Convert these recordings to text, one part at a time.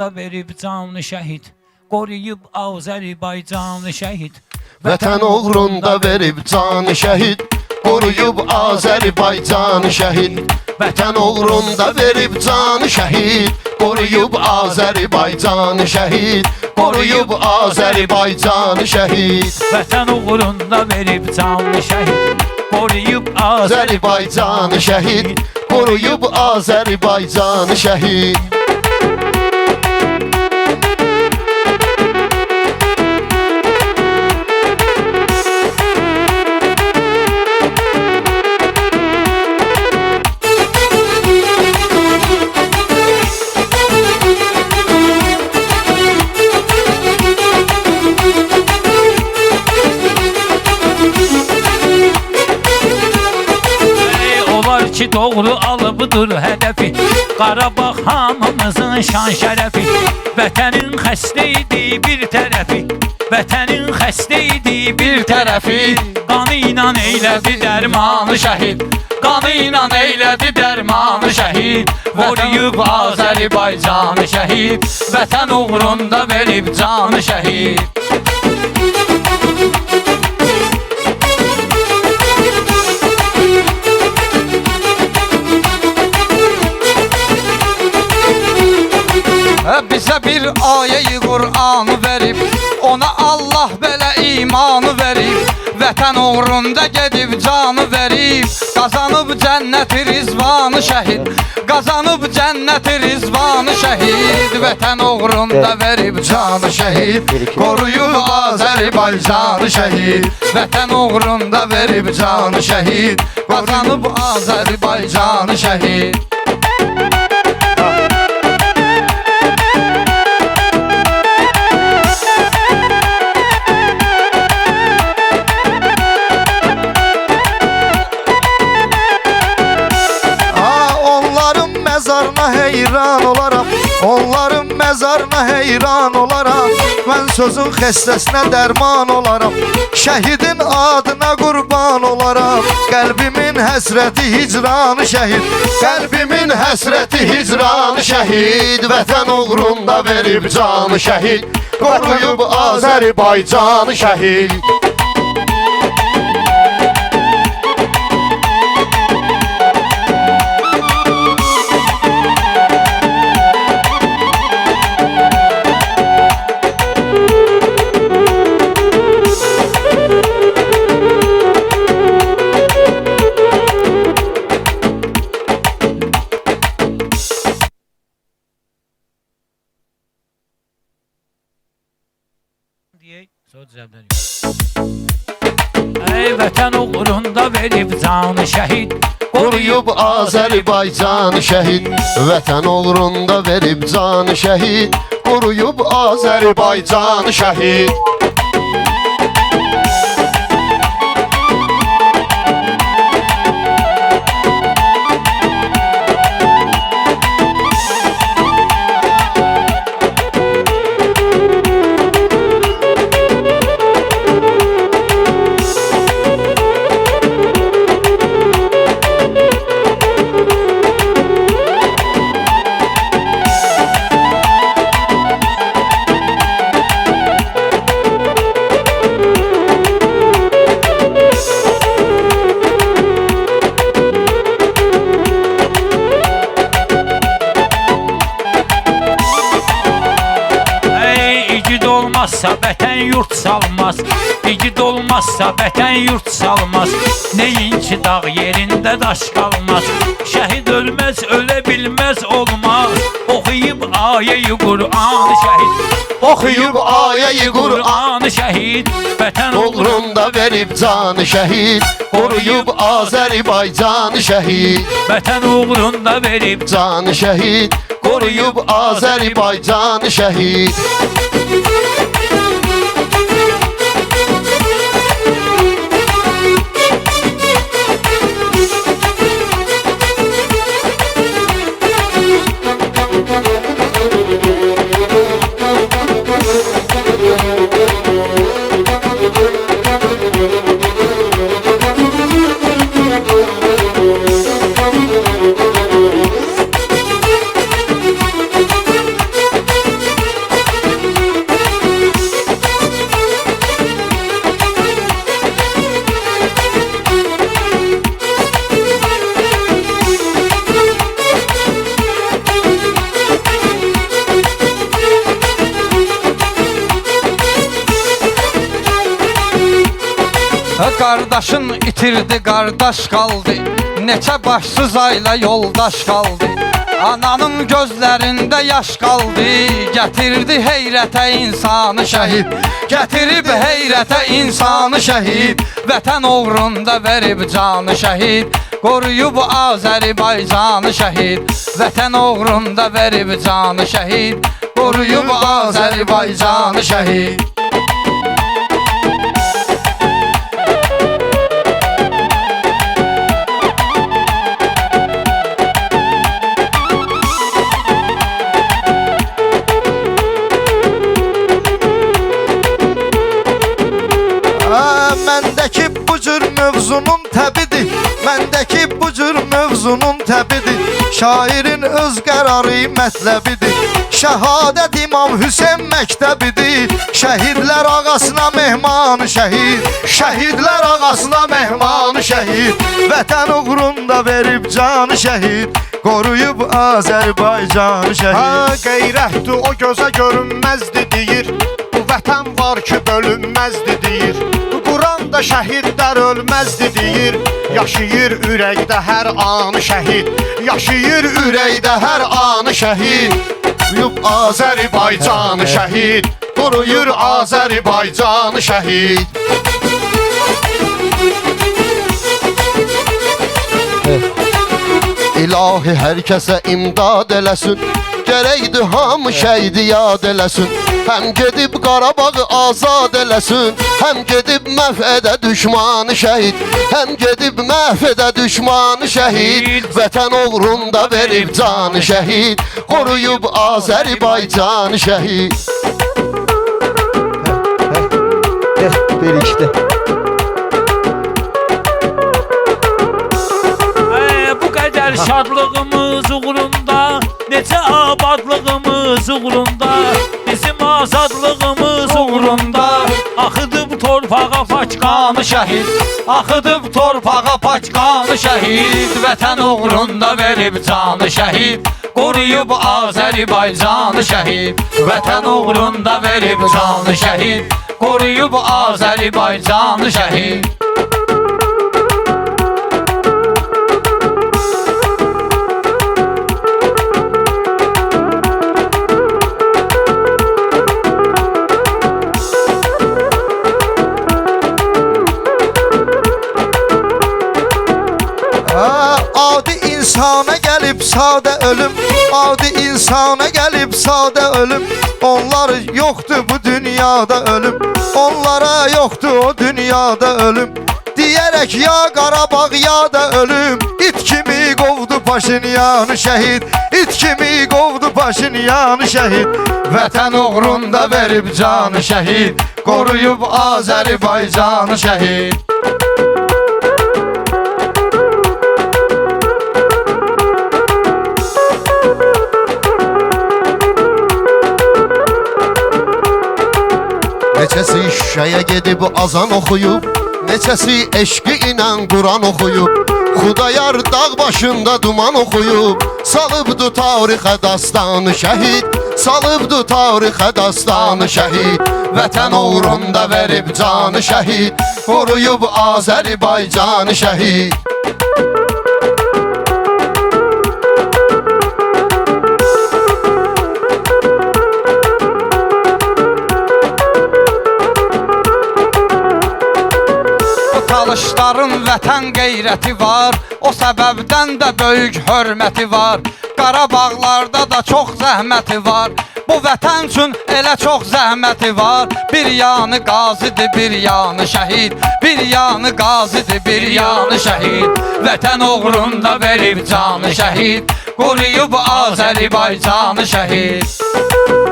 da verib canlı şəhid Qoruyub Azərbaycanı şəhid. Vətən uğrunda verib canı şəhid Qoruyub Azərbaycanı şəhid. Vətən uğrunda verib canı şəhid Qoruyub Azərbaycanı şəhid. Qoruyub Azərbaycanı şəhid. Vətən uğrunda verib canlı şəhid Qoruyub Azərbaycanı şəhid. Qoruyub Azərbaycanı şəhid doğru alıbdır hədəfi Qarabağ hamımızın şan şərəfi Vətənin xəstə bir tərəfi. Vətənin xəstə idi bir tərəfi. Qanı ilə eylədi dərmanı şəhid? Qanı ilə eylədi dərmanı şəhid? Qoruyub Azərbaycanı şəhid. Vətən uğrunda verib canı şəhid Bizə bir ayə-i Qur'anı verib Ona Allah belə imanı verib Vətən uğrunda gedib canı verib Qazanıb cənnəti rizvanı şəhid Qazanıb cənnəti rizvanı şəhid Vətən uğrunda verib canı şəhid Qoruyub Azərbaycanı şəhid Vətən uğrunda verib canı şəhid Qazanıb Azərbaycanı şəhid heyran olaram Onların məzarına heyran olaram Mən sözün xəstəsinə dərman olaram Şəhidin adına qurban olaram Qəlbimin həsrəti hicranı şəhid Qəlbimin həsrəti hicranı şəhid Vətən uğrunda verib canı şəhid Qoruyub Azərbaycanı şəhid Ey vətən uğrunda verib canı şəhid Qoruyub Azərbaycanı şəhid. Vətən uğrunda verib canı şəhid Qoruyub Azərbaycanı şəhid olmazsa vətən yurt salmaz. İgid olmazsa vətən yurt salmaz. Neyinki dağ yerində daş qalmaz Şəhid ölməz, ölə bilməz olmaz. Oxuyub ayə-i Qur'an şəhid Oxuyub ayəyi Qur'an şəhid Vətən Uğrunda verib canı şəhid Qoruyub Azərbaycanı şəhid Vətən uğrunda verib Canı şəhid Qoruyub Azərbaycanı şəhid Qardaşın itirdi, qardaş qaldı Neçə başsız ayla yoldaş qaldı Ananın gözlərində yaş qaldı Gətirdi heyrətə insanı şəhid Gətirib heyrətə insanı şəhid Vətən uğrunda verib canı şəhid Qoruyub Azərbaycanı şəhid Vətən uğrunda verib canı şəhid Qoruyub Azərbaycanı şəhid mövzunun təbidir Məndəki bu cür mövzunun təbidir Şairin öz qərarı mətləbidir. Şəhadət İmam Hüseyn məktəbidir. Şəhidlər ağasına mehmanı şəhid. Şəhidlər ağasına mehmanı şəhid. Vətən uğrunda verib canı şəhid. Qoruyub Azərbaycanı şəhid. Ha qeyrətdir o gözə görünməzdi deyir. Bu vətən var ki bölünməzdi deyir Bu Quranda şəhidlər ölməzdi deyir. Yaşayır ürəkdə hər anı şəhid. Yaşayır ürəkdə hər anı şəhid. Qoruyub Azərbaycanı şəhid. Qoruyur Azərbaycanı şəhid. İlahi hər kəsə imdad eləsin Gərəkdir hamı şəhidi yad eləsin. Həm gedib Qarabağı azad eləsin. Həm gedib məhv edə düşmanı şəhid. Həm gedib məhv edə düşmanı şəhid. Vətən uğrunda verib canı şəhid. Qoruyub Azərbaycanı şəhid. Bir işte. Ey, bu qədər şadlığımız uğrunda Necə abadlığımız uğrunda Bizim azadlığımız uğrunda. Axıdıb torpağa paçqanı şəhid Axıdıb torpağa paçqanı şəhid. Vətən uğrunda verib canı şəhid Qoruyub Azərbaycanı şəhid. Vətən uğrunda verib canı şəhid Qoruyub Azərbaycanı şəhid Adi insana gəlib sadə ölüm. Adi insana gəlib sadə ölüm. Onlar yoxdur bu dünyada ölüm. Onlara yoxdur o dünyada ölüm. Diyərək ya Qarabağ ya da ölüm. İt kimi qovdu Paşinyanı şəhid İt kimi qovdu Paşinyanı şəhid Vətən uğrunda verib canı şəhid Qoruyub Azərbaycanı şəhid Neçəsi şüşəyə gedib azan oxuyub Neçəsi eşqi ilə Quran oxuyub Xudayar dağ başında duman oxuyub Salıbdı tarixə dastanı şəhid Salıbdı tarixə dastanı şəhid Vətən uğrunda verib canı şəhid Qoruyub Azərbaycanı şəhid vətən qeyrəti var O səbəbdən də böyük hörməti var. Qarabağlarda da çox zəhməti var Bu vətən üçün elə çox zəhməti var. Bir yanı qazidir, bir yanı şəhid Bir yanı qazidir, bir yanı şəhid. Vətən uğrunda verib canı şəhid Qoruyub Azərbaycanı şəhid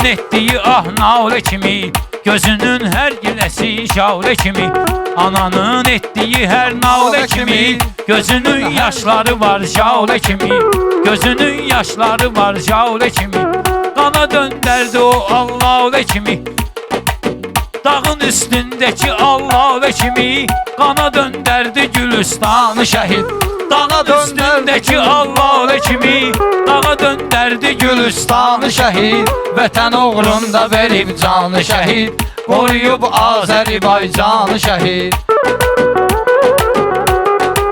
ananın etdiyi ah nalə kimi? Gözünün hər giləsi şavlə kimi? Ananın etdiyi hər nalə kimi? Gözünün yaşları var şavlə kimi? Gözünün yaşları var şavlə kimi? Qana döndərdi o Allahlə kimi? Dağın üstündəki Allahlə kimi? Qana döndərdi Gülüstanı şəhid Dağın üstündəki Allah kimi Dağa döndərdi Gülüstanı şəhid Vətən uğrunda verib canı şəhid Qoruyub Azərbaycanı şəhid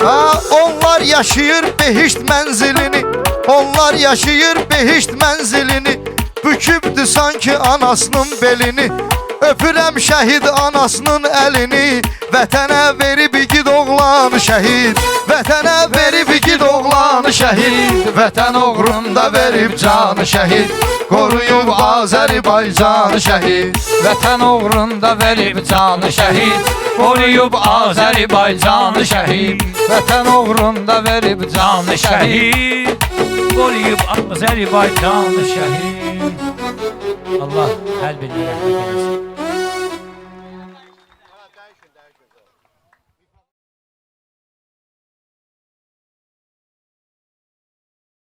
Ha, onlar yaşayır behişt menzilini Onlar yaşayır behişt menzilini Bükübdü sanki anasının belini Öpürəm şəhid anasının əlini Vətənə verib igid oğlan şəhid. Vətənə verib igid oğlan şəhid Vətən uğrunda verib canı şəhid. Qoruyub Azərbaycanı şəhid Vətən uğrunda verib canı şəhid. Qoruyub Azərbaycanı şəhid Vətən uğrunda verib canı şəhid. Qoruyub Azərbaycanı şəhid. Allah hər birinə rəhmət eləsin